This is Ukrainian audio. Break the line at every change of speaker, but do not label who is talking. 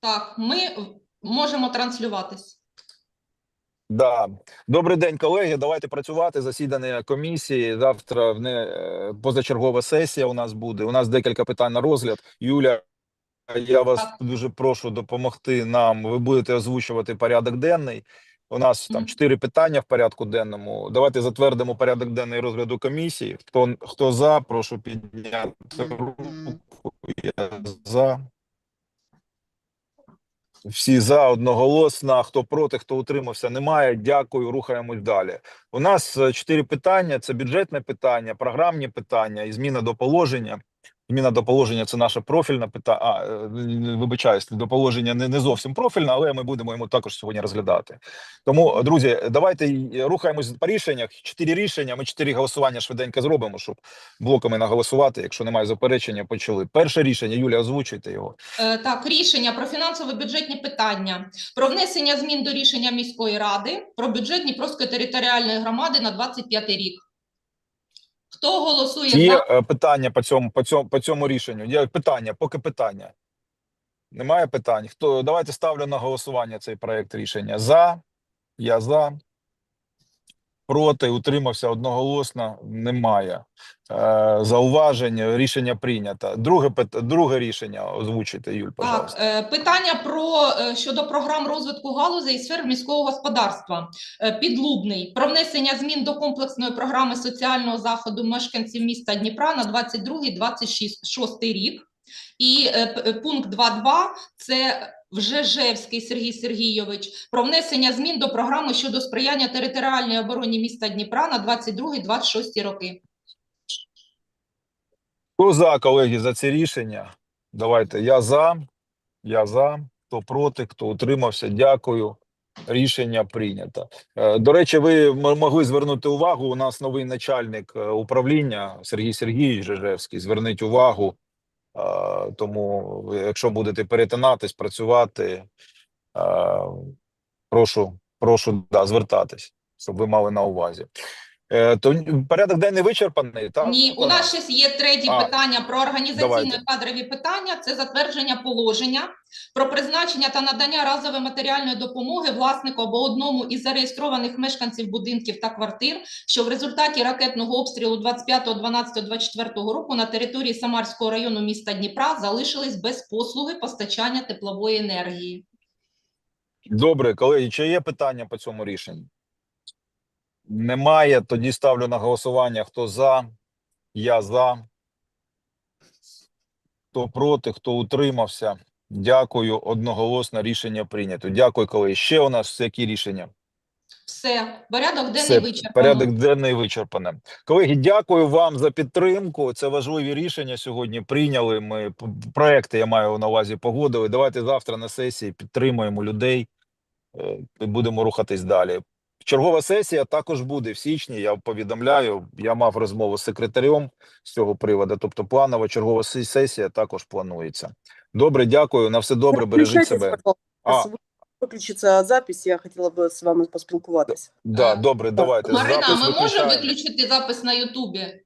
Так, ми можемо транслюватись.
Да. Добрий день, колеги. Давайте працювати. Засідання комісії. Завтра в не е, позачергова сесія у нас буде. У нас декілька питань на розгляд. Юля, я вас
Так.
дуже прошу допомогти нам. Ви будете озвучувати порядок денний. У нас там чотири питання в порядку денному. Давайте затвердимо порядок денний розгляду комісії. Хто хто за, прошу підняти руку. Я за. Всі за одноголосно. Хто проти, хто утримався, немає. Дякую. Рухаємось далі. У нас е, чотири питання: це бюджетне питання, програмні питання і зміна до положення. Зміна до положення це наше профільне питання. А е, вибачаюсь, до положення не, не зовсім профільне, але ми будемо йому також сьогодні розглядати. Тому, друзі, давайте й рухаємось по рішеннях. Чотири рішення. Ми чотири голосування швиденько зробимо, щоб блоками наголосувати. Якщо немає заперечення, почали. Перше рішення. Юлія, озвучуйте його.
Е, Так, рішення про фінансово-бюджетні питання, про внесення змін до рішення міської ради про бюджет Дніпровської територіальної громади на 25 рік. Хто голосує
є
за?
е, питання по цьому, по цьому, по цьому рішенню? Є питання, поки питання. Немає питань. Хто давайте ставлю на голосування цей проект рішення. За, я за. Проти, утримався одноголосно. Немає. Е, зауважень. Рішення прийнято. Друге друге рішення озвучите, Юль,
Так,
пожалуйста.
е, питання про е, щодо програм розвитку галузей і сфер міського господарства. Підлубний про внесення змін до комплексної програми соціального заходу мешканців міста Дніпра на 22-26 рік. І е, е, пункт 2.2 – це Вжежевський Сергій Сергійович про внесення змін до програми щодо сприяння територіальній обороні міста Дніпра на 22-26 роки.
Хто за, колеги, за це рішення? Давайте. Я за. Я за. Хто проти, хто утримався, дякую. Рішення прийнято. Е, До речі, ви могли звернути увагу. У нас новий начальник управління Сергій Сергійович Жежевський. Зверніть увагу. Тому, якщо будете перетинатись, працювати, прошу, прошу да, звертатись, щоб ви мали на увазі. Е, То порядок денний вичерпаний. Так?
Ні, у нас ще є третє
А,
питання про організаційно-кадрові питання. Це затвердження положення про призначення та надання разової матеріальної допомоги власнику або одному із зареєстрованих мешканців будинків та квартир, що в результаті ракетного обстрілу 25.12.24 року на території Самарського району міста Дніпра залишились без послуги постачання теплової енергії.
Добре, колеги, чи є питання по цьому рішенню? Немає. Тоді ставлю на голосування. Хто за? Я за. Хто проти, хто утримався? Дякую. Одноголосно рішення прийнято. Дякую, колеги. Ще у нас які рішення?
Все, порядок денний вичерпано.
порядок денний вичерпане. Колеги, дякую вам за підтримку. Це важливі рішення сьогодні прийняли. Ми проекти, я маю на увазі, погодили. Давайте завтра на сесії підтримуємо людей е, і будемо рухатись далі. Чергова сесія також буде в січні. Я повідомляю. Я мав розмову з секретарем з цього приводу. Тобто, планова чергова сесія також планується. Добре, дякую. На все добре. Бережіть себе. А.
Виключиться запись, я хотіла би з вами поспілкуватися.
Да, добре, давайте.
Марина,
Запис
ми можемо виключити запис на Ютубі?